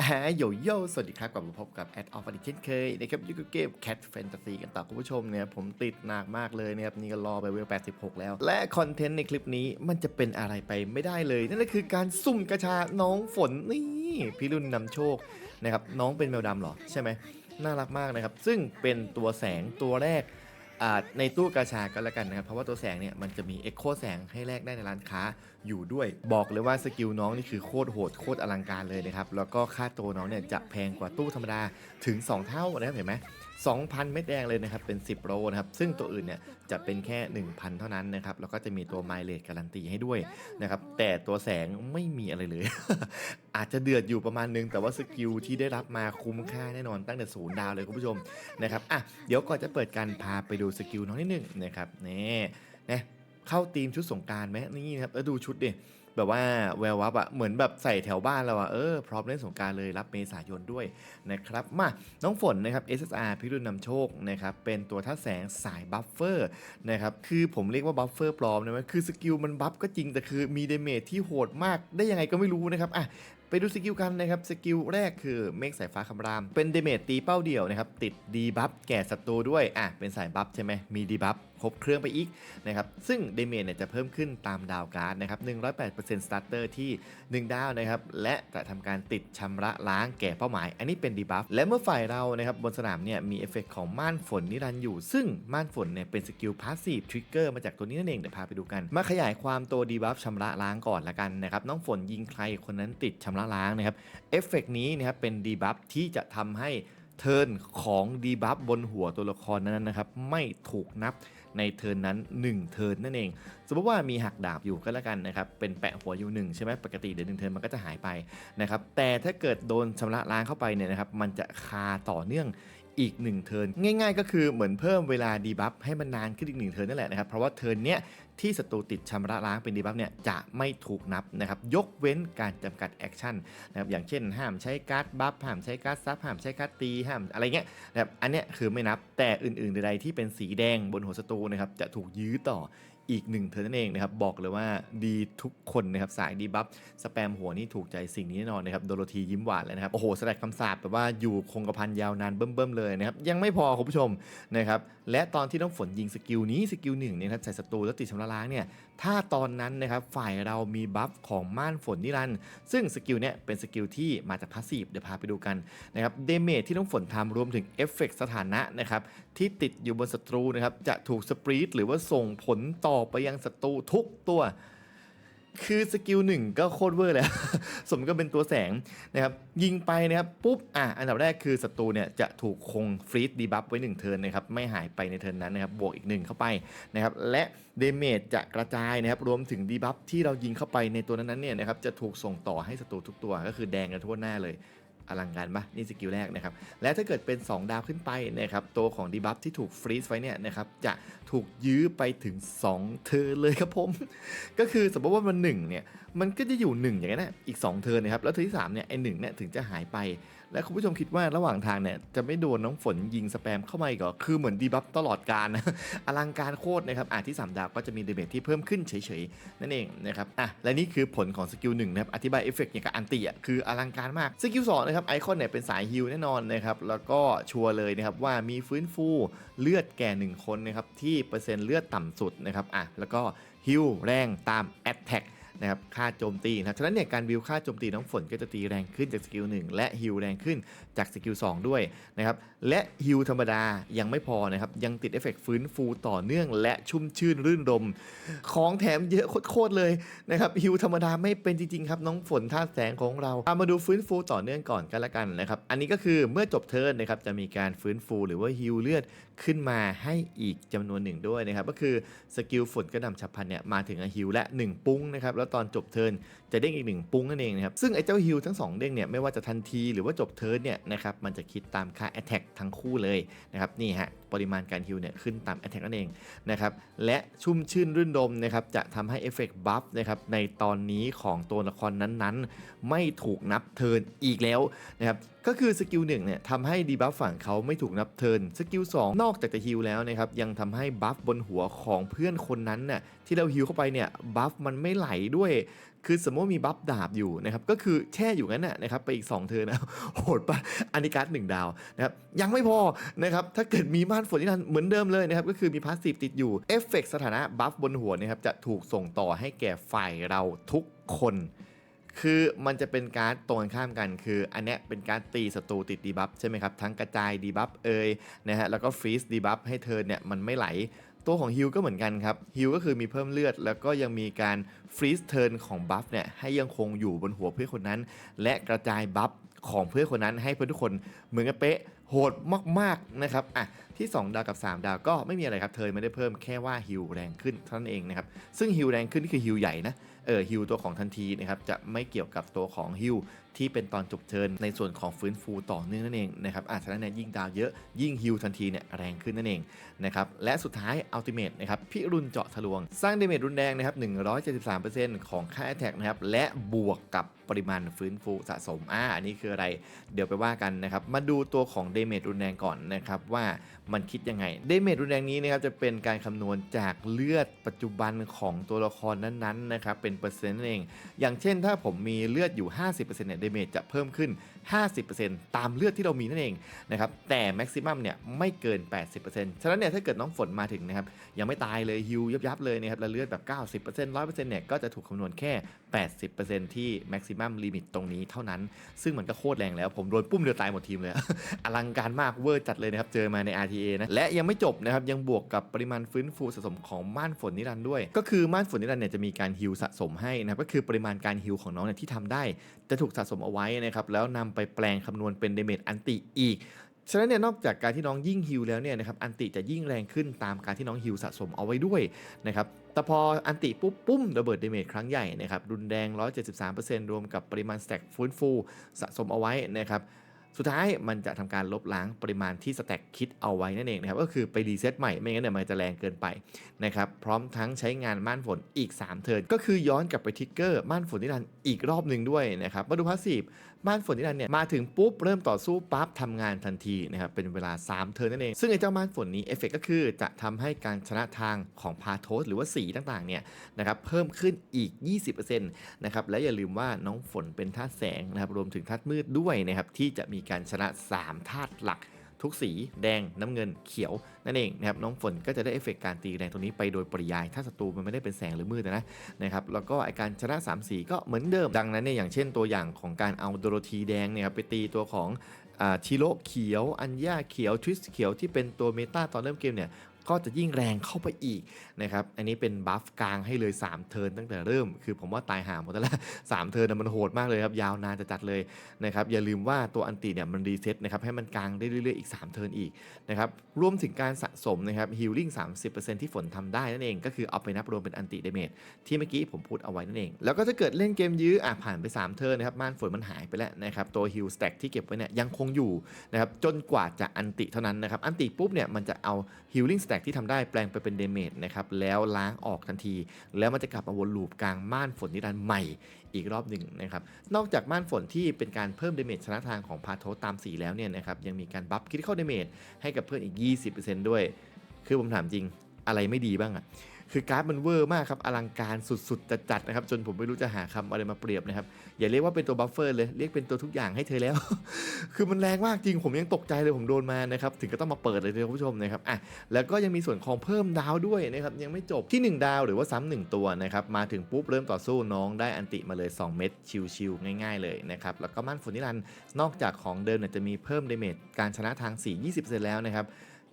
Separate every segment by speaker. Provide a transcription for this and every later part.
Speaker 1: อ่าโยโย่สวัสดีครับกลับมาพบกับแอดออฟอีกเช่นเคยนะครับยูกเกม Cat Fantasy กันต่อคุณผู้ชมเนี่ยผมติดหนักมากเลยนะครับนี่ก็รอไปเวล 86 แล้ว และคอนเทนต์ในคลิปนี้มันจะเป็นอะไรไปไม่ได้เลย นั่นก็คือการสุ่มกระชาน้องฝนนี่พี่รุ่นนำโชคนะครับน้องเป็นแมวดำเหรอ ใช่ไหมน่ารักมากนะครับ ซึ่งเป็นตัวแสงตัวแรก ในตู้กาชาก็แล้วกันนะครับ เพราะว่าตัวแสงเนี่ยมันจะมีเอ็กโคแสงให้แลกได้ในร้านค้าอยู่ด้วย บอกเลยว่าสกิลน้องนี่คือโคตรโหดโคตรอลังการเลยนะครับ แล้วก็ค่าตัวน้องเนี่ยจะแพงกว่าตู้ธรรมดาถึง 2 เท่านะครับเห็นไหม 2,000 เม็ดแดงเลยนะครับเป็น 10 โลนะครับ ซึ่งตัวอื่นเนี่ยจะเป็นแค่ 1,000 เท่านั้นนะครับ แล้วก็จะมีตัวไมเลสการันตีให้ด้วยนะครับ แต่ตัวแสงไม่มีอะไรเลย อาจจะเดือดอยู่ประมาณนึง แต่ว่าสกิลที่ได้รับมาคุ้มค่าแน่นอนตั้งแต่ศูนย์ดาวเลยคุณผู้ชมนะครับอะเดี๋ยวก่อนจะเปิดการพาไปดูสกิลน้องนิดหนึ่งนะครับนี่นะเข้าทีมชุดสงการไหมนี่นะครับแล้วดูชุดดิ แบบว่าแวววับอะเหมือนแบบใส่แถวบ้านเราอะเออพร้อมเล่นสงกรารเลยรับเมษายนด้วยนะครับมาน้องฝนนะครับ SSR พิรุณนำโชคนะครับเป็นตัวท่าแสงสายบัฟเฟอร์นะครับคือผมเรียกว่าบัฟเฟอร์ปลอมนะมันคือสกิลมันบัฟก็จริงแต่คือมีเดเมจที่โหดมากได้ยังไงก็ไม่รู้นะครับอะไปดูสกิลกันนะครับ สกิลแรกคือเมฆสายฟ้าคำราม เป็นเดเมจตีเป้าเดี่ยวนะครับ ติดดีบัฟแก่ศัตรูด้วย อะ เป็นสายบัฟใช่ไหม มีดีบัฟครบเครื่องไปอีกนะครับ ซึ่งเดเมจเนี่ยจะเพิ่มขึ้นตามดาวการ์ดนะครับ 108%สตาร์เตอร์ที่ 1 ดาวนะครับ และจะทำการติดชำระล้างแก่เป้าหมาย อันนี้เป็นดีบัฟ และเมื่อฝ่ายเรานะครับบนสนามเนี่ยมีเอฟเฟกต์ของม่านฝนนิรันดร์อยู่ ซึ่งม่านฝนเนี่ยเป็นสกิลพาสซีฟทริกเกอร์มาจากตัวนี้นั่นเอง เดี๋ยวพาไปดูกัน มาขยายความตัวดีบัฟชำระล้างก่อนละกันนะครับ น้องฝนยิงใครคนนั้นติดชำระล้างนะครับเอฟเฟกต์นี้นะครับเป็นดีบัฟที่จะทำให้เทิร์นของดีบัฟบนหัวตัวละครนั้นนะครับ ไม่ถูกนับในเทิร์นนั้น 1 เทิร์นนั่นเอง สมมติว่ามีหักดาบอยู่ก็แล้วกันนะครับ เป็นแปะหัวอยู่หนึ่งใช่ไหมปกติเดี๋ยวหนึ่งเทิร์นมันก็จะหายไปนะครับ แต่ถ้าเกิดโดนชำระล้างเข้าไปเนี่ยนะครับ มันจะคาต่อเนื่องอีก 1 เทิร์นง่าย ๆ ก็คือเหมือนเพิ่มเวลาดีบัฟให้มันนานขึ้นอีก 1 เทิร์นนั่นแหละนะครับ เพราะว่าเทิร์นเนี้ย ที่ศัตรูติดชำระล้างเป็นดีบัฟเนี่ยจะไม่ถูกนับนะครับยกเว้นการจำกัดแอคชั่นนะครับอย่างเช่น ห้ามใช้การ์ดบัฟห้ามใช้การ์ดซับห้ามใช้การ์ดตีห้ามอะไรเงี้ยนะครับอันเนี้ยคือไม่นับแต่อื่นๆใดๆที่เป็นสีแดงบนหัวศัตรูนะครับจะถูกยื้อต่อ อีกหนึ่งเธอนั่นเองนะครับบอกเลยว่าดีทุกคนนะครับสายดีบัฟสแปมหัวนี่ถูกใจสิ่งนี้แน่นอนนะครับโดโรธียิ้มหวานเลยนะครับโอ้โหสลัดคำสาปแบบว่าอยู่คงกระพันยาวนานเบิ่มๆเลยนะครับยังไม่พอคุณผู้ชมนะครับและตอนที่น้องฝนยิงสกิลนี้สกิลหนึ่งเนี่ยครับใส่ศัตรูแล้วติดชำระล้างเนี่ย ถ้าตอนนั้นนะครับฝ่ายเรามีบัฟของม่านฝนนิรันด์ซึ่งสกิลเนี่ยเป็นสกิลที่มาจากพาสซีฟเดี๋ยวพาไปดูกันนะครับเดเมจที่น้องฝนทำรวมถึงเอฟเฟกสถานะนะครับที่ติดอยู่บนศัตรูนะครับจะถูกสปรีดหรือว่าส่งผลต่อไปยังศัตรูทุกตัว คือสกิลหนึ่งก็โคตรเวอร์แล้ว สมก็เป็นตัวแสงนะครับ ยิงไปนะครับปุ๊บอะอันดับแรกคือศัตรูเนี่ยจะถูกคงฟรีดดีบัฟไว้1เทิร์นนะครับไม่หายไปในเทิร์นนั้นนะครับบวกอีกหนึ่งเข้าไปนะครับและเดเมจจะกระจายนะครับรวมถึงดีบัฟที่เรายิงเข้าไปในตัวนั้นๆเนี่ยนะครับจะถูกส่งต่อให้ศัตรูทุกตัวก็คือแดงกันทั่วหน้าเลย อลังการปะนี่สกิลแรกนะครับ และถ้าเกิดเป็น 2 ดาวขึ้นไปนะครับ ตัวของดีบัฟที่ถูกฟรีซไว้เนี่ยนะครับ จะถูกยื้อไปถึง 2เทอร์เลยครับผม ก็คือสมมติว่ามัน1เนี่ย มันก็จะอยู่ 1 อย่างนั้นนะอีก 2เทอร์นะครับ แล้วเทอร์ที่3เนี่ยไอ้หนึ่งเนี่ยถึงจะหายไป และคุณผู้ชมคิดว่าระหว่างทางเนี่ยจะไม่โดนน้องฝนยิงสแปมเข้ามาอีกเหรอคือเหมือนดีบัฟตลอดการนะอลังการโคตรนะครับอะที่ 3 ดาวก็จะมีเดเมจที่เพิ่มขึ้นเฉยๆ นั่นเองนะครับอะและนี่คือผลของสกิลหนึ่งนะครับอธิบายเอฟเฟกต์อย่างกับอันติอะคืออลังการมากสกิลสองนะครับไอคอนเนี่ยเป็นสายฮิลแน่นอนนะครับแล้วก็ชัวร์เลยนะครับว่ามีฟื้นฟูเลือดแก่ 1 คนนะครับที่เปอร์เซ็นต์เลือดต่ำสุดนะครับอะแล้วก็ฮิลแรงตามแอตแทก นะครับค่าโจมตีนะฉะนั้นเนี่ยการวิวค่าโจมตีน้องฝนก็จะตีแรงขึ้นจากสกิล1และฮิลแรงขึ้นจากสกิล2ด้วยนะครับและฮิลธรรมดายังไม่พอนะครับยังติดเอฟเฟกต์ฟื้นฟูต่อเนื่อง และชุ่มชื่นรื่นรม ของแถมเยอะโคตรเลยนะครับฮิลธรรมดาไม่เป็นจริงๆครับน้องฝนท่าแสงของเราเอามาดูฟื้นฟูต่อเนื่องก่อนกันละกันนะครับอันนี้ก็คือเมื่อจบเทิร์นนะครับจะมีการฟื้นฟูหรือว่าฮิลเลือดขึ้นมาให้อีกจำนวนหนึ่งด้วยนะครับก็คือสกิลฝนกระหน่ำฉับพลันเนี่ยมาถึงฮิลและหนึ่งปุ้งนะครับแล้วตอนจบเทิร์นจะเด้งอีกหนึ่งปุ้งนั่นเองนะครับซึ่งไอ้เจ้าฮิลทั้งสองเด้งเนี่ยไม่ว่าจะทันทีหรือว่าจบเทิร์นเนี่ยนะครับมันจะคิดตามค่า Attack ทั้งคู่เลยนะครับนี่ฮะปริมาณการฮิลเนี่ยขึ้นตาม Attack นั่นเองนะครับและชุ่มชื่นรื่นรมนะครับจะทำให้เอฟเฟกต์บัฟนะครับในตอนนี้ของตัวละครนั้นๆ ไม่ถูกนับเทินอีกแล้วนะครับก็คือสกิลหนึ่งเนี่ยทำให้ดีบัฟฝั่งเขาไม่ถูกนับเทินสกิล2นอกจากจะฮิลแล้วนะครับยังทำให้บัฟบนหัวของเพื่อนคนนั้นน่ะที่เราฮิลเข้าไปเนี่ยบัฟมันไม่ไหลด้วยคือสมมติมีบัฟดาบอยู่นะครับก็คือแช่อยู่งั้นน่ะนะครับไปอีก 2 เธอนะโหดปะอันนี้การ์ดหนึ่งดาวนะครับยังไม่พอนะครับถ้าเกิดมีม่านฝนที่นันเหมือนเดิมเลยนะครับก็คือมีพาสซีฟติดอยู่เอฟเฟกสถานะบัฟบนหัวนะครับจะถูกส่งต่อให้แก่ฝ่ายเราทุกคนคือมันจะเป็นการ์ดตรงกันข้ามกันคือ อันเนี้ยเป็นการตีศัตรูติดดีบัฟใช่ไหมครับ ทั้งกระจายดีบัฟเอยนะฮะแล้วก็ฟรีซดีบัฟให้เธอเนี่ยมันไม่ไหล ตัวของฮิลก็เหมือนกันครับฮิลก็คือมีเพิ่มเลือด แล้วก็ยังมีการฟรีซเทิร์นของบัฟเนี่ยให้ยังคงอยู่บนหัวเพื่อนคนนั้น และกระจายบัฟของเพื่อนคนนั้นให้เพื่อนทุกคนเหมือนกันเป๊ะโหดมากๆนะครับอะที่ 2 ดาวกับ 3 ดาวก็ไม่มีอะไรครับเธอไม่ได้เพิ่มแค่ว่าฮิลแรงขึ้นเท่านั้นเองนะครับซึ่งฮิลแรงขึ้นนี่คือฮิลใหญ่นะเออฮิลตัวของทันทีนะครับจะไม่เกี่ยวกับตัวของฮิล ที่เป็นตอนจบเทิร์นในส่วนของฟื้นฟูต่อเนื่องนั่นเองนะครับอาฉะนั้นเนี่ยยิ่งดาวเยอะยิ่งฮิลทันทีเนี่ยแรงขึ้นนั่นเองนะครับและสุดท้ายอัลติเมทนะครับพิรุณเจาะทะลวง สร้างเดเมจรุนแรงนะครับ173%ของค่าแท็กนะครับและบวกกับปริมาณฟื้นฟูสะสมอ่าอันนี้คืออะไร เดี๋ยวไปว่ากันนะครับ มาดูตัวของเดเมจรุนแรงก่อนนะครับว่ามันคิดยังไง เดเมจรุนแรงนี้นะครับจะเป็นการคำนวณจากเลือดปัจจุบันของตัวละครนั้นๆนะครับเป็นเปอร์เซ็นต์นั่นเอง อย่างเช่นถ้าผมมีเลือดอยู่ 50%เนี่ยเดเมจจะเพิ่มขึ้น 50%ตามเลือดที่เรามีนั่นเองนะครับแต่แม็กซิมัมเนี่ยไม่เกิน 80%ฉะนั้นเนี่ยถ้าเกิดน้องฝนมาถึงนะครับยังไม่ตายเลยฮิวยับยับเลยนะครับแล้วเลือดแบบ 90% 100%เนี่ยก็จะถูกคำนวณแค่ 80%ที่แม็กซิมัมลิมิตตรงนี้เท่านั้น ซึ่งมันก็โคตรแรงแล้ว ผมโดนปุ้มเดียวตายหมดทีมเลย อลังการมากเวอร์จัดเลยนะครับเจอมาใน RTA นะและยังไม่จบนะครับยังบวกกับปริมาณฟื้นฟูสะสมของม่านฝนนิรันด์ด้วย ก็คือม่านฝนนิรันด์เนี่ยจะมีการฮิลสะสมให้นะครับก็คือปริมาณการฮิลของน้องเนี่ยที่ทำได้ จะถูกสะสมเอาไว้นะครับแล้วนำไปแปลงคำนวณเป็นเดเมจอันติอีก ฉะนั้นเนี่ยนอกจากการที่น้องยิ่งฮิลแล้วเนี่ยนะครับอันติจะยิ่งแรงขึ้นตามการที่น้องฮิลสะสมเอาไว้ด้วยนะครับแต่พออันติปุ๊บปุ้มระเบิดเดเมจครั้งใหญ่นะครับรุนแรง 173%รวมกับปริมาณสแต็กฟื้นฟูสะสมเอาไว้นะครับสุดท้ายมันจะทำการลบล้างปริมาณที่สแต็กคิดเอาไว้นั่นเองนะครับก็คือไปรีเซ็ตใหม่ไม่งั้นเนี่ยมันจะแรงเกินไปนะครับพร้อมทั้งใช้งานม่านฝนอีก 3 เทิร์นก็คือย้อนกลับไปทิกเกอร์ม่านฝนนิรันดร์อีกรอบหนึ่งด้วยนะครับมาดูพาสซีฟ ม่านฝนนิรันดร์เนี่ยมาถึงปุ๊บเริ่มต่อสู้ปั๊บทำงานทันทีนะครับเป็นเวลา 3 เทิร์นนั่นเอง ซึ่งไอ้เจ้าม่านฝนนี้เอฟเฟกก็คือจะทำให้การชนะทางของพาโทสหรือว่าสีต่างๆเนี่ยนะครับเพิ่มขึ้นอีก 20%นะครับและอย่าลืมว่าน้องฝนเป็นธาตุแสงนะครับรวมถึงธาตุมืดด้วยนะครับที่จะมีการชนะ 3 ธาตุหลัก ทุกสีแดงน้ำเงินเขียวนั่นเองนะครับน้องฝนก็จะได้เอฟเฟกต์การตีแรงตัวนี้ไปโดยปริยาย ถ้าศัตรูมันไม่ได้เป็นแสงหรือมืดนะนะครับแล้วก็ไอการชนะ 3 สีก็เหมือนเดิมดังนั้นเนี่ยอย่างเช่นตัวอย่างของการเอาโดโรธีแดงเนี่ยครับไปตีตัวของอ่าชิโร่เขียว อัญญาเขียว ทวิสเขียวที่เป็นตัวเมตาตอนเริ่มเกมเนี่ย ก็จะยิ่งแรงเข้าไปอีกนะครับ อันนี้เป็นบัฟกลางให้เลย 3 เทิร์นตั้งแต่เริ่ม คือผมว่าตายห่าหมดแล้วสามเทิร์นมันโหดมากเลยครับ ยาวนานจะจัดเลยนะครับ อย่าลืมว่าตัวอันติเนี่ยมันรีเซ็ตนะครับ ให้มันกลางได้เรื่อยๆ อีก 3 เทิร์นอีกนะครับ รวมถึงการสะสมนะครับฮิลลิ่ง30%ที่ฝนทำได้นั่นเอง ก็คือเอาไปนับรวมเป็นอันติเดเมจที่เมื่อกี้ผมพูดเอาไว้นั่นเอง แล้วก็ถ้าเกิดเล่นเกมยื้ออะผ่านไป 3 เทิร์นนะครับ ม่านฝนมันหายไปแล้วนะครับ ตัวฮิลสแต็กที่เก็บไว้เนี่ยยังคงอยู่นะครับ จนกว่าจะอันติเท่านั้นนะครับ อันติปุ๊บเนี่ยมันจะเอาฮิลลิ่งสแต็กที่ทำได้แปลงไปเป็นเดเมจนะครับแล้วล้างออกทันที แล้วมันจะกลับมาวนลูปกลางม่านฝนนิรันดร์ใหม่อีกรอบหนึ่งนะครับนอกจากม่านฝนที่เป็นการเพิ่มเดเมจชนะทางของพาโทตามสีแล้วเนี่ยนะครับยังมีการบัฟคิดเข้าเดเมจให้กับเพื่อนอีก 20%ด้วย คือผมถามจริงอะไรไม่ดีบ้างอะ คือการ์ดมันเวอร์มากครับอลังการสุดๆจัดๆนะครับจนผมไม่รู้จะหาคำอะไรมาเปรียบนะครับอย่าเรียกว่าเป็นตัวบัฟเฟอร์เลยเรียกเป็นตัวทุกอย่างให้เธอแล้ว คือมันแรงมากจริงผมยังตกใจเลยผมโดนมานะครับถึงก็ต้องมาเปิดเลยคุณผู้ชมนะครับอะแล้วก็ยังมีส่วนของเพิ่มดาวด้วยนะครับยังไม่จบที่ 1 ดาวหรือว่าซ้ำหนึ่งตัวนะครับมาถึงปุ๊บเริ่มต่อสู้น้องได้อันติมาเลย 2 เม็ดชิวๆง่าย ๆเลยนะครับแล้วก็ม่านฝนนิรันดร์นอกจากของเดิมเนี่ยจะมีเพิ่มเดเมจการชนะทางสี20%แล้วนะครับ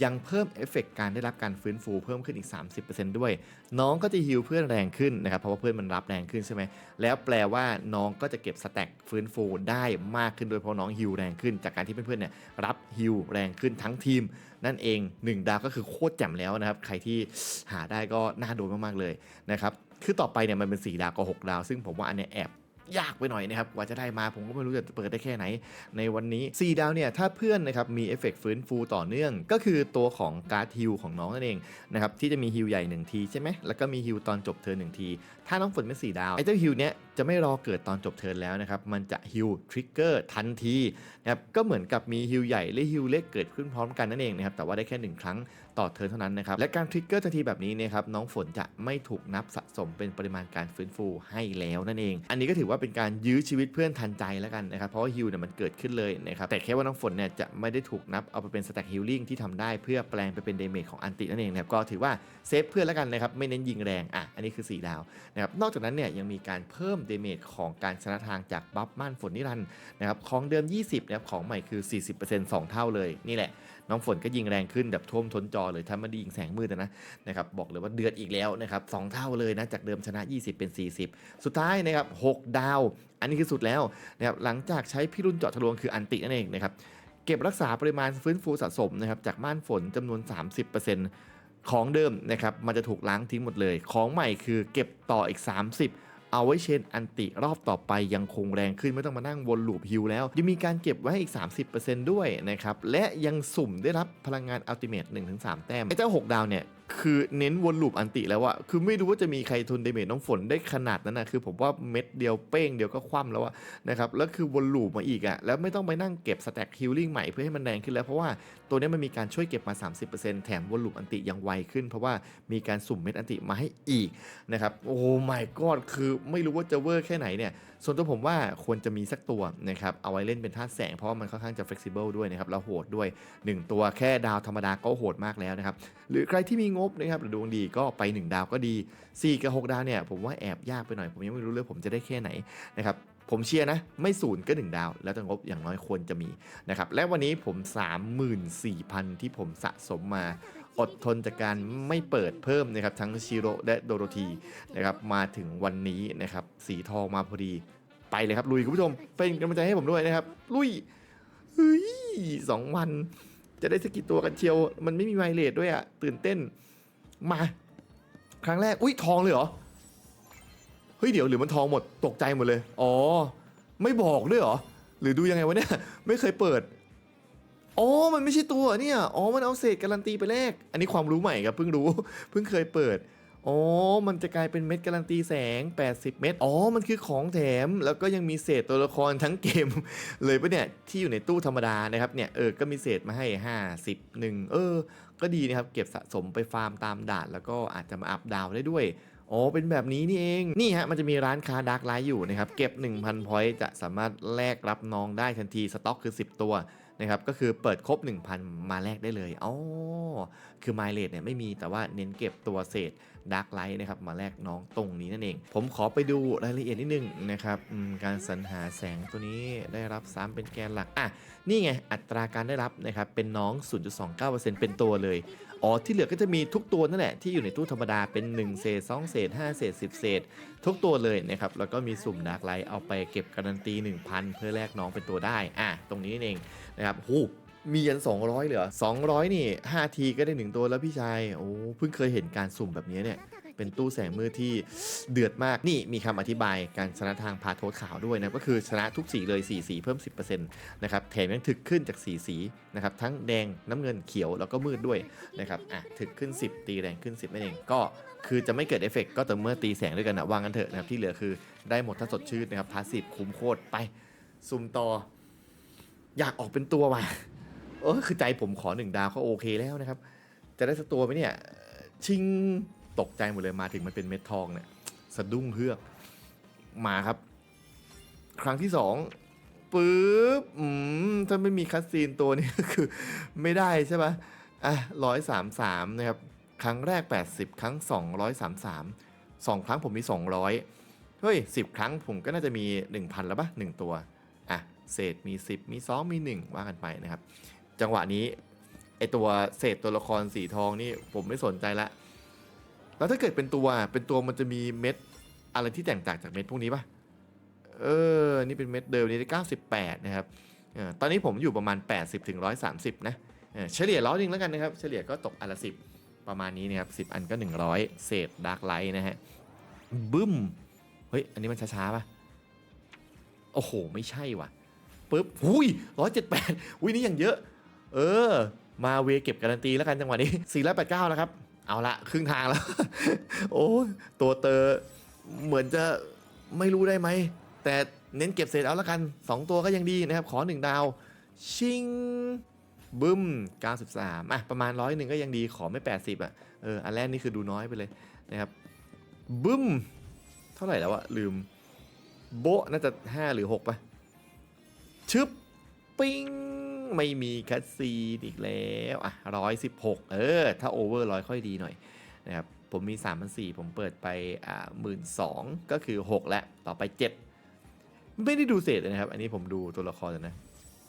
Speaker 1: ยังเพิ่มเอฟเฟกต์การได้รับการฟื้นฟูเพิ่มขึ้นอีก 30%ด้วย น้องก็จะฮิลเพื่อนแรงขึ้นนะครับ เพราะว่าเพื่อนมันรับแรงขึ้นใช่ไหม แล้วแปลว่าน้องก็จะเก็บสแต็กฟื้นฟูได้มากขึ้นโดยเพราะน้องฮิลแรงขึ้น จากการที่เพื่อนๆเนี่ยรับฮิลแรงขึ้นทั้งทีม นั่นเอง 1 ดาวก็คือโคตรแจ่มแล้วนะครับ ใครที่หาได้ก็น่าโดนมากๆเลยนะครับ คือต่อไปเนี่ยมันเป็น 4 ดาวกับ6ดาว ซึ่งผมว่าอันเนี้ยแอบ ยากไปหน่อยนะครับกว่าจะได้มาผมก็ไม่รู้จะเปิดได้แค่ไหน ในวันนี้ 4 ดาวเนี่ยถ้าเพื่อนนะครับมีเอฟเฟกต์ฟื้นฟูต่อเนื่อง ก็คือตัวของการ์ดฮิลของน้องนั่นเองนะครับที่จะมีฮิลใหญ่ 1 ทีใช่ไหมแล้วก็มีฮิลตอนจบเทอร์หนึ่งที ถ้าน้องฝนเป็น4ดาวไอ้เจ้าฮิลเนี้ย จะไม่รอเกิดตอนจบเทิร์นแล้วนะครับ มันจะฮิลทริกเกอร์ทันทีนะครับก็เหมือนกับมีฮิลใหญ่และฮิลเล็กเกิดขึ้นพร้อมกันนั่นเองนะครับแต่ว่าได้แค่หนึ่งครั้งต่อเทิร์นเท่านั้นนะครับและการทริกเกอร์ทันทีแบบนี้นะครับน้องฝนจะไม่ถูกนับสะสมเป็นปริมาณการฟื้นฟูให้แล้วนั่นเอง อันนี้ก็ถือว่าเป็นการยื้อชีวิตเพื่อนทันใจแล้วกันนะครับเพราะว่าฮิลเนี่ยมันเกิดขึ้นเลยนะครับแต่แค่ว่าน้องฝนเนี่ยจะไม่ได้ถูกนับเอาไปเป็นสแต็กฮิลลิ่งที่ทำได้เพื่อแปลงไปเป็นเดเมจของอันตินั่นเองนะครับก็ถือว่าเซฟเพื่อนแล้วกันนะครับไม่เน้นยิงแรงอะอันนี้คือ 4 ดาวนะครับนอกจากนั้นเนี่ยยังมีการเพิ่มเดเมจของการชนะทางจากบัฟม่านฝนนิรันด์นะครับของเดิม 20นะครับของใหม่คือ 40% 2 เท่าเลยนี่แหละ น้องฝนก็ยิงแรงขึ้นแบบท่วมท้นจอเลยถ้าไม่ได้ยิงแสงมืดนะนะครับบอกเลยว่าเดือดอีกแล้วนะครับสองเท่าเลยนะจากเดิมชนะ 20 เป็น 40 สุดท้ายนะครับ6ดาว อันนี้คือสุดแล้วนะครับหลังจากใช้พิรุณเจาะทะลวงคืออันตินั่นเองนะครับเก็บรักษาปริมาณฟื้นฟูสะสมนะครับจากม่านฝนจำนวน 30%ของเดิมนะครับมันจะถูกล้างทิ้งหมดเลย ของใหม่คือเก็บต่ออีก 30 เอาไว้เชนอันติรอบต่อไปยังคงแรงขึ้นไม่ต้องมานั่งวนลูปฮิวแล้ว ยังมีการเก็บไว้อีก 30%ด้วยนะครับและยังสุ่มได้รับพลังงานอัลติเมท1-3 แต้มไอ้เจ้า 6 ดาวเนี่ย คือเน้นวนลูปอันติแล้วอะคือไม่รู้ว่าจะมีใครทนเดเมจน้องฝนได้ขนาดนั้นนะคือผมว่าเม็ดเดียวเป้งเดียวก็คว่ำแล้วอะนะครับ แล้วคือวนลูปมาอีกอะแล้วไม่ต้องไปนั่งเก็บสแต็กฮิลลิ่งใหม่เพื่อให้มันแรงขึ้นแล้ว เพราะว่าตัวนี้มันมีการช่วยเก็บมา 30%แถมวนลูปอันติยังไวขึ้น เพราะว่ามีการสุ่มเม็ดอันติมาให้อีกนะครับ โอ้ my god คือไม่รู้ว่าจะเวอร์แค่ไหนเนี่ย ส่วนตัวผมว่าควรจะมีสักตัวนะครับ เอาไว้เล่นเป็นธาแสงเพราะว่ามันค่อนข้างจะ flexible ด้วยนะครับ แล้วโหดด้วย 1 ตัวแค่ดาวธรรมดาก็โหดมากแล้วนะครับ หรือใครที่มีงบนะครับหรือดวงดีก็ไป 1 ดาวก็ดี 4 กับ 6 ดาวเนี่ยผมว่าแอบยากไปหน่อย ผมยังไม่รู้เลยผมจะได้แค่ไหนนะครับผมเชียร์นะ ไม่ศูนย์ก็ 1 ดาว แล้วแต่งบอย่างน้อยควรจะมีนะครับและวันนี้ผม 34,000 ที่ผมสะสมมาอดทนจากการไม่เปิดเพิ่มนะครับทั้งชิโร่และโดโรธีนะครับมาถึงวันนี้นะครับสีทองมาพอดีไปเลยครับลุยคุณผู้ชมเป็นกำลังใจให้ผมด้วยนะครับ ลุยเฮ้ยสองวัน จะได้สกิดตัวกันเชียว มันไม่มีไวเลสด้วยอะตื่นเต้น มา ครั้งแรก อุ้ยทองเลยเหรอ เฮ้ย เดี๋ยวหรือมันทองหมดตกใจหมดเลย อ๋อ ไม่บอกด้วยเหรอ หรือดูยังไงวะเนี่ย ไม่เคยเปิด อ๋อ มันไม่ใช่ตัวเนี่ย อ๋อ มันเอาเศษการันตีไปแลก อันนี้ความรู้ใหม่ครับเพิ่งรู้ เพิ่งเคยเปิด อ๋อ มันจะกลายเป็นเม็ดการันตีแสง 80 เม็ด อ๋อ มันคือของแถม แล้วก็ยังมีเศษตัวละครทั้งเกม เลยปะเนี่ย ที่อยู่ในตู้ธรรมดานะครับ เนี่ย เออ ก็มีเศษมาให้ 50หนึ่งเออ ก็ดีนะครับ เก็บสะสมไปฟาร์มตามด่าน แล้วก็อาจจะมาอัพดาวได้ด้วยอ๋อ เป็นแบบนี้นี่เอง นี่ฮะ มันจะมีร้านค้าดักไลท์อยู่นะครับ เก็บ 1,000 พอยต์จะสามารถแลกรับน้องได้ทันที สต็อกคือ 10 ตัวนะครับ ก็คือเปิดครบ 1,000 มาแลกได้เลย อ๋อ คือไมเล e เนี่ยไม่มี แต่ว่าเน้นเก็บตัวเศษ ดักไลท์นะครับมาแลกน้องตรงนี้นั่นเอง ผมขอไปดูรายละเอียดนิดนึงนะครับการสรรหาแสงตัวนี้ได้รับ 3 เป็นแกนหลัก อะ นี่ไง อัตราการได้รับนะครับเป็นน้อง 0.29%เป็นตัวเลยอ๋อที่เหลือก็จะมีทุกตัวนั่นแหละที่อยู่ในตู้ธรรมดาเป็น 1 เศษ 2 เศษ 5 เศษ 10 เศษ ทุกตัวเลยนะครับ แล้วก็มีสุ่มดาร์กไลท์เอาไปเก็บการันตี 1,000 เพื่อแลกน้องเป็นตัวได้ อะ ตรงนี้นี่เองนะครับหู มียัน200เลยเหรอ200 นี่ 5 ทีก็ได้ 1 ตัวแล้วพี่ชาย โอ้เพิ่งเคยเห็นการสุ่มแบบนี้เนี่ย เป็นตู้แสงมืดที่เดือดมาก นี่มีคำอธิบายการชนะทางพาโทษขาวด้วยนะ ก็คือชนะทุกสีเลย4สีเพิ่ม 10%นะครับ แถมยังถึกขึ้นจาก4สีนะครับ ทั้งแดงน้ำเงินเขียวแล้วก็มืดด้วยนะครับ อะ ถึกขึ้น 10 ตีแรงขึ้น 10นั่นเอง ก็คือจะไม่เกิดเอฟเฟกต์ก็แต่อเมื่อตีแสงด้วยกันนะวางกันเถอะนะครับที่เหลือคือได้หมดถ้าสดชื่นนะครับพาสซีฟคุ้มโคตรไปซุ่มต่อ อยากออกเป็นตัวว่ะ เออคือใจผมขอหนึ่งดาวก็โอเคแล้วนะครับ จะได้สตัวไหมเนี่ย ชิงตกใจหมดเลยมาถึงมันเป็นเม็ดทองเนี่ยสะดุ้งเฮือกมาครับ ครั้งที่สองปึ๊บอืมถ้าไม่มีคัสซีนตัวนี้ก็คือไม่ได้ใช่ปะอะร้อยสามสามนะครับ ครั้งแรก 80 ครั้ง 233 2 ครั้งผมมี 200 เฮ้ย 10 ครั้งผมก็น่าจะมี 1,000 แล้วปะ1ตัว อะ เศษมี 10 มี 2 มี 1 ว่ากันไปนะครับ จังหวะนี้ไอตัวเศษตัวละครสีทองนี่ผมไม่สนใจละแล้วถ้าเกิดเป็นตัวเป็นตัวมันจะมีเม็ดอะไรที่แตกต่างจากเม็ดพวกนี้ปะเออ นี่เป็นเม็ดเดิมนี่ได้98 นะครับออตอนนี้ผมอยู่ประมาณ 80ถึง130 นะเออเฉลี่ยร้อยหนึ่งแล้วกันนะครับ เฉลี่ยก็ตกอันละ10ประมาณนี้นะครับ10อันก็ 100 เศษดาร์กไลท์นะฮะบึ้ม เฮ้ย อันนี้มันช้าๆปะโอ้โห ไม่ใช่ว่ะปึ๊บหุย178อุ้ยนี่ย่างเยอะ เออ มาเวเก็บการันตีแล้วกันจังหวะนี้489แล้วครับ เอาละครึ่งทางแล้ว โอ้ตัวเตอเหมือนจะไม่รู้ได้ไหม แต่เน้นเก็บเศษเอาละกัน 2 ตัวก็ยังดีนะครับ ขอ 1 ดาว ชิงบึ้ม 93 อะ ประมาณร้อยหนึ่งก็ยังดีขอไม่ 80 อะ เออ อันแรกนี่คือดูน้อยไปเลยนะครับ บึ้ม เท่าไหร่แล้วอะลืม โบน่าจะ 5 หรือ 6 ป่ะ ชึบ ปิ้ง ไม่มีคัสซีนอีกแล้วอะร้อยสิบหกเออ ถ้าโอเวอร์ร้อยค่อยดีหน่อยนะครับผมมี3 0 0ผมเปิดไปอ่าหมื่นสองก็คือ 6 แล้วต่อไป 7 ไม่ได้ดูเศษเลยนะครับ อันนี้ผมดูตัวละครแล้วนะ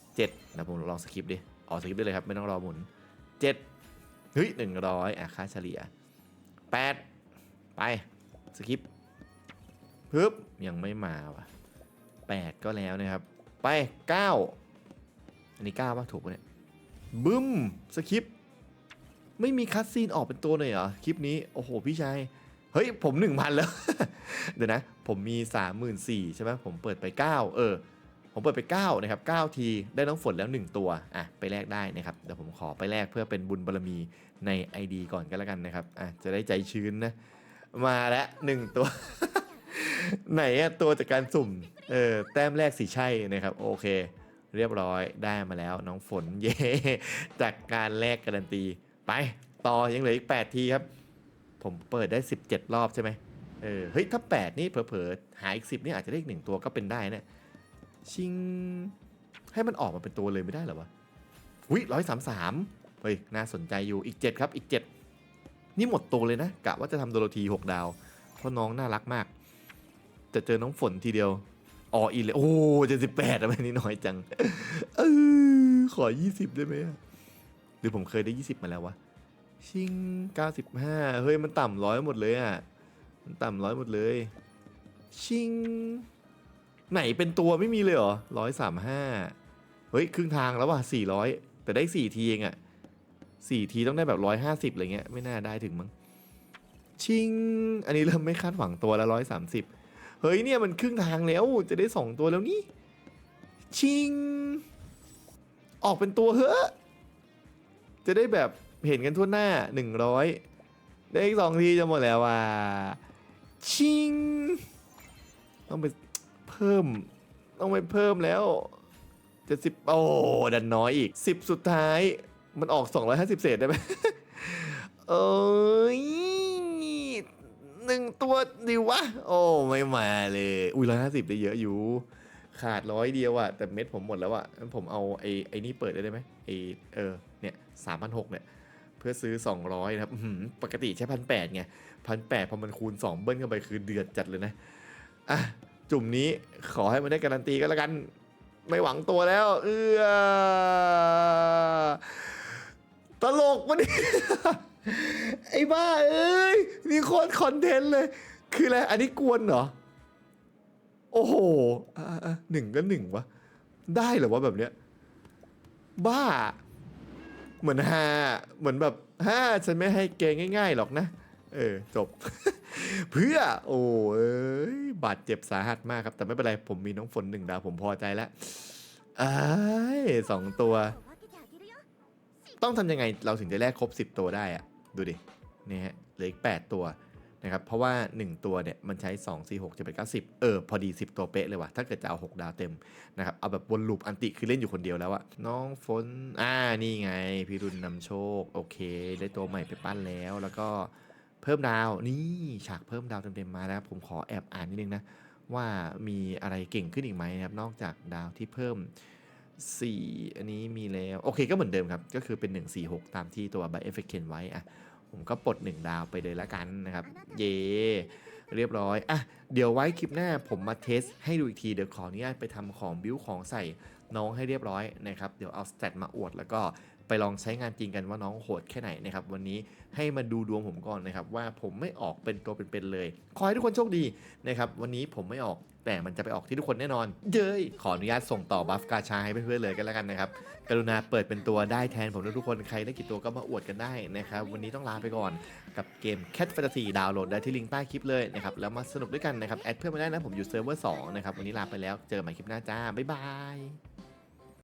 Speaker 1: 7นะผมลองสคริปดิออกสคริปได้เลยครับ ไม่ต้องรอหมุน7เฮ้ย100อะค่าเฉลี่ย8ไปสคริปปึ๊บยังไม่มาว่ะ8ก็แล้วนะครับ ไป9 อันนี้9ป่ะถูกปะเนี่ยบึ้มสคริปไม่มีคัดซีนออกเป็นตัวเลยเหรอคลิปนี้โอ้โหพี่ชายเฮ้ยผม 1,000 แล้ว เดี๋ยวนะ ผมมี 34,000ใช่ไหมผมเปิดไป 9 เออ ผมเปิดไป 9 นะครับ 9 ทีได้น้องฝนแล้ว 1 ตัว อะ ไปแลกได้นะครับ เดี๋ยวผมขอไปแลกเพื่อเป็นบุญบารมีใน ID ก่อนก็แล้วกันนะครับ อะ จะได้ใจชื้นนะ มาแล้วหนึ่งตัว ไหนอะตัวจากการสุ่ม เออ แต้มแรกสิใช่นะครับ โอเค เรียบร้อยได้มาแล้วน้องฝนเย่จากการแลกการันตี ไปต่อยังเหลืออีก 8 ทีครับ ผมเปิดได้ 17 รอบใช่ไหมเออเฮ้ยถ้า 8 นี่เผลอๆหาอีก 10 นี่อาจจะได้อีกหนึ่งตัวก็เป็นได้นะชิง ให้มันออกมาเป็นตัวเลยไม่ได้หรอวะวิร้อยสามสามเฮ้ยน่าสนใจอยู่อีก 7 ครับอีก 7 นี่หมดตัวเลยนะกะว่าจะทำโดโรธี6ดาว เพราะน้องน่ารักมาก จะเจอน้องฝนทีเดียว ออีเลย โอ้เจ็ดสิบแปดทำไมนี่น้อยจัง เออขอ20ได้ไหมหรือผมเคยได้20มาแล้ววะ ชิง95เฮ้ย มันต่ำร้อยหมดเลยอะ มันต่ำร้อยหมดเลย ชิง ไหนเป็นตัวไม่มีเลยเหรอร้อยสามห้าเฮ้ย ครึ่งทางแล้วว่ะสี่ร้อยแต่ได้สี่ทีเองอะสี่ทีต้องได้แบบร้อยห้าสิบอะไรเงี้ย ไม่น่าได้ถึงมั้งชิง อันนี้เริ่มไม่คาดหวังตัวละร้อยสามสิบ เฮ้ยเนี่ยมันครึ่งทางแล้วจะได้สองตัวแล้วนี่ ชิง ออกเป็นตัวเฮ้อะจะได้แบบเห็นกันทั่วหน้าหนึ่งร้อยได้อีกสองทีจะหมดแล้วว่ะชิง ต้องไปเพิ่ม ต้องไปเพิ่มแล้วเจ็ดสิบโอ้ดันน้อยอีกสิบสุดท้ายมันออก250เศษได้ไหมเอ้ย หนึ่งตัวดิวะ โอ้ไม่มาเลย อุ้ยร้อยห้าสิบได้เยอะอยู่ ขาดร้อยเดียวอะแต่เม็ดผมหมดแล้วอะงั้นผมเอาไอ้ไอ้นี่เปิดได้ไหมไอ้เออเนี่ยสามพันหกเนี่ย เพื่อซื้อ 200นะครับอื้อหือปกติใช้พันแปดไงพันแปดพอมันคูณ 2 เบิ้ลเข้าไปคือเดือดจัดเลยนะ อะ จุ่มนี้ขอให้มันได้การันตีก็แล้วกัน ไม่หวังตัวแล้ว เออตลกวะเนี่ย ไอ้บ้าเอ้ยนี่โคตรคอนเทนต์เลย คืออะไร อันนี้กวนเหรอ โอ้โหหนึ่งก็หนึ่งวะ ได้เหรอวะแบบเนี้ย บ้า เหมือนฮาเหมือนแบบฮ่าฉันไม่ให้เกงง่าย ๆ หรอกนะ เออ จบ เพื่อโอ้เอ้ยบาดเจ็บสาหัสมากครับ แต่ไม่เป็นไร ผมมีน้องฝนหนึ่งดาว ผมพอใจแล้วอ้ายสองตัว ต้องทำยังไงเราถึงจะแลกครบ10ตัวได้อะดูดิ นี่ฮะเหลืออีก 8 ตัวนะครับเพราะว่า 1 ตัวเนี่ยมันใช้ 2 4 6 7 8 9 10 เออ พอดี 10 ตัวเป๊ะเลยว่ะถ้าเกิดจะเอา 6 ดาวเต็มนะครับเอาแบบวนลูปอันติคือเล่นอยู่คนเดียวแล้วอะน้องฝนอ่านี่ไง พี่รุนนำโชค โอเค ได้ตัวใหม่ไปปั้นแล้ว แล้วก็เพิ่มดาวนี่ฉากเพิ่มดาวเต็มๆมาแล้วผมขอแอบอ่านนิดนึงนะว่ามีอะไรเก่งขึ้นอีกไหมนะครับนอกจากดาวที่เพิ่ม 4 อันนี้มีแล้ว โอเคก็เหมือนเดิมครับ ก็คือเป็น 1 4 6 ตามที่ตัว by effect เขียนไว้อะ ผมก็ปลด1ดาวไปเลยละกันนะครับ เย่เรียบร้อย อะ เดี๋ยวไว้คลิปหน้าผมมาเทสให้ดูอีกที เดี๋ยวขออนุญาตไปทำของบิวของใส่น้องให้เรียบร้อยนะครับ เดี๋ยวเอาสเตตมาอวดแล้วก็ไปลองใช้งานจริงกันว่าน้องโหดแค่ไหนนะครับ วันนี้ให้มาดูดวงผมก่อนนะครับ ว่าผมไม่ออกเป็นตัวเป็นๆเลย ขอให้ทุกคนโชคดีนะครับ วันนี้ผมไม่ออก แต่มันจะไปออกที่ทุกคนแน่นอน เย้ย ขออนุญาตส่งต่อบัฟกาชาให้เพื่อนๆเลยกันแล้วกันนะครับ กรุณาเปิดเป็นตัวได้แทนผมด้วยทุกคน ใครได้กี่ตัวก็มาอวดกันได้นะครับ วันนี้ต้องลาไปก่อนกับเกม Cat Fantasy ดาวน์โหลดได้ที่ลิงก์ใต้คลิปเลยนะครับ แล้วมาสนุกด้วยกันนะครับ แอดเพื่อนมาได้นะ ผมอยู่เซิร์ฟเวอร์2นะครับ วันนี้ลาไปแล้ว เจอใหม่คลิปหน้าจ้า บ๊ายบาย